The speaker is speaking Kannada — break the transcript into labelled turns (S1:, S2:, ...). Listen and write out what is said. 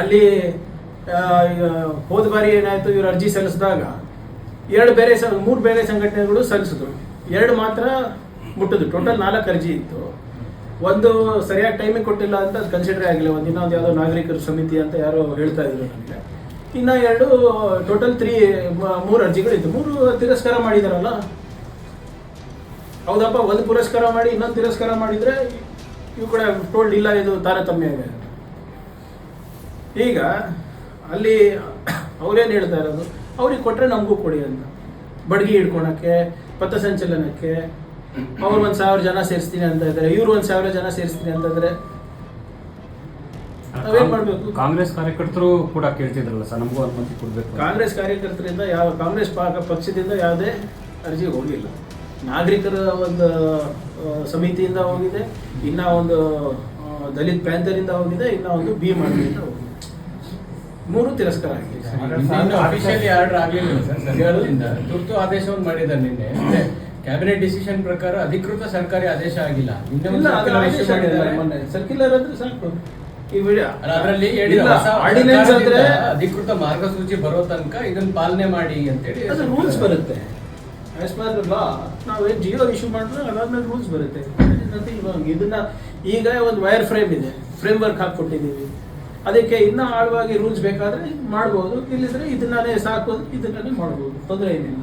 S1: ಅಲ್ಲಿ ಹೋದ ಬಾರಿ ಏನಾಯ್ತು, ಇವರು ಅರ್ಜಿ ಸಲ್ಲಿಸಿದಾಗ ಎರಡು ಬೇರೆ ಮೂರು ಬೇರೆ ಸಂಘಟನೆಗಳು ಸಲ್ಲಿಸಿದ್ರು. ಎರಡು ಮಾತ್ರ ಮುಟ್ಟಿದ್ರು. ಟೋಟಲ್ ನಾಲ್ಕು ಅರ್ಜಿ ಇತ್ತು. ಒಂದು ಸರಿಯಾಗಿ ಟೈಮಿಂಗ್ ಕೊಟ್ಟಿಲ್ಲ ಅಂತ ಅದು ಕನ್ಸಿಡರ್ ಆಗಿಲ್ಲ. ಒಂದು ಇನ್ನೊಂದು ಯಾವುದೋ ನಾಗರಿಕರ ಸಮಿತಿ ಅಂತ ಯಾರೋ ಹೇಳ್ತಾ ಇದ್ರು ನನಗೆ ಇನ್ನ ಎರಡು ಟೋಟಲ್ ತ್ರೀ ಮೂರು ಅರ್ಜಿಗಳಿತ್ತು ಮೂರು ತಿರಸ್ಕಾರ ಮಾಡಿದಾರಲ್ಲ? ಹೌದಪ್ಪ, ಒಂದು ಪುರಸ್ಕಾರ ಮಾಡಿ, ಇನ್ನೊಂದು ತಿರಸ್ಕಾರ ಮಾಡಿದ್ರೆ ಇವು ಕೂಡ ಟೋಲ್ಡ್ ಇಲ್ಲ, ಇದು ತಾರತಮ್ಯ ಇದೆ ಈಗ ಅಲ್ಲಿ ಅವ್ರೇನು ಹೇಳ್ತಾ ಇರೋದು? ಅವ್ರಿಗೆ ಕೊಟ್ಟರೆ ನಮಗೂ ಕೊಡಿ ಅಂತ. ಬಡ್ಗಿ ಹಿಡ್ಕೊಳಕ್ಕೆ ಪಥಸಂಚಲನಕ್ಕೆ ಅವ್ರು ಒಂದು ಸಾವಿರ ಜನ ಸೇರಿಸ್ತೀನಿ ಅಂತ ಇದ್ದಾರೆ ಇವ್ರು ಒಂದು ಸಾವಿರ ಜನ ಸೇರಿಸ್ತೀನಿ ಅಂತಂದ್ರೆ. ನಾವೇನ್ ಮಾಡಬೇಕು?
S2: ಕಾಂಗ್ರೆಸ್ ಕಾರ್ಯಕರ್ತರು ಕೂಡ ಕೇಳ್ತಿದ್ರಲ್ಲ ಸರ್ ನಮಗೂ ಅನುಮತಿ ಕೊಡಬೇಕು
S1: ಕಾಂಗ್ರೆಸ್ ಕಾರ್ಯಕರ್ತರಿಂದ ಯಾವ ಕಾಂಗ್ರೆಸ್ ಪಕ್ಷದಿಂದ ಯಾವುದೇ ಅರ್ಜಿ ಹೋಗಿಲ್ಲ. ನಾಗರಿಕರ ಒಂದು ಸಮಿತಿಯಿಂದ ಹೋಗಿದೆ ಇನ್ನ ಒಂದು ದಲಿತ್ ಪ್ಯಾಂಥರಿಂದ ಹೋಗಿದೆ ಇನ್ನ ಒಂದು ಬಿ ಮಾಡಿಂದ ಹೋಗಿದೆ ಮೂರು ತಿರಸ್ಕಾರ ಆಗಿದೆ
S3: ಅಫಿಷಿಯಲಿ ಆರ್ಡರ್ ಆಗಲಿಲ್ಲ ಸರ್ ಸರ್ಕಾರದಿಂದ ತುರ್ತು ಆದೇಶವನ್ನು ಮಾಡಿದ್ದಾರೆ ನಿನ್ನೆ. ಕ್ಯಾಬಿನೆಟ್ ಡಿಸಿಷನ್ ಪ್ರಕಾರ ಅಧಿಕೃತ ಸರ್ಕಾರಿ ಆದೇಶ ಆಗಿಲ್ಲ.
S1: ಸರ್ಕ್ಯುಲರ್ ಅಂದ್ರೆ ಸಾಕು.
S3: ಅದರಲ್ಲಿ
S1: ಆರ್ಡಿನೆನ್ಸ್ ಅಂದ್ರೆ
S3: ಅಧಿಕೃತ ಮಾರ್ಗಸೂಚಿ ಬರೋ ತನಕ ಇದನ್ನ ಪಾಲನೆ ಮಾಡಿ ಅಂತೇಳಿ
S1: ಅದು ರೂಲ್ಸ್ ಬರುತ್ತೆ. ಆಸ್ ಪರ್ ಲಾ ನಾವೇನು ಜಿಯೋ ಇಶ್ಯೂ ಮಾಡಿದ್ರೆ ಅದಾದ್ಮೇಲೆ ರೂಲ್ಸ್ ಬರುತ್ತೆ. ಇದನ್ನ ಈಗ ಒಂದು ವೈರ್ ಫ್ರೇಮ್ ಇದೆ. ಫ್ರೇಮ್ ವರ್ಕ್ ಹಾಕ್ಕೊಟ್ಟಿದ್ದೀವಿ. ಅದಕ್ಕೆ ಇನ್ನೂ ಆಳವಾಗಿ ರೂಲ್ಸ್ ಬೇಕಾದ್ರೆ ಮಾಡ್ಬೋದು. ಇಲ್ಲಿದ್ರೆ ಇದನ್ನೇ ಸಾಕು ಇದನ್ನೇ ಮಾಡ್ಬೋದು. ತೊಂದರೆ ಏನಿಲ್ಲ.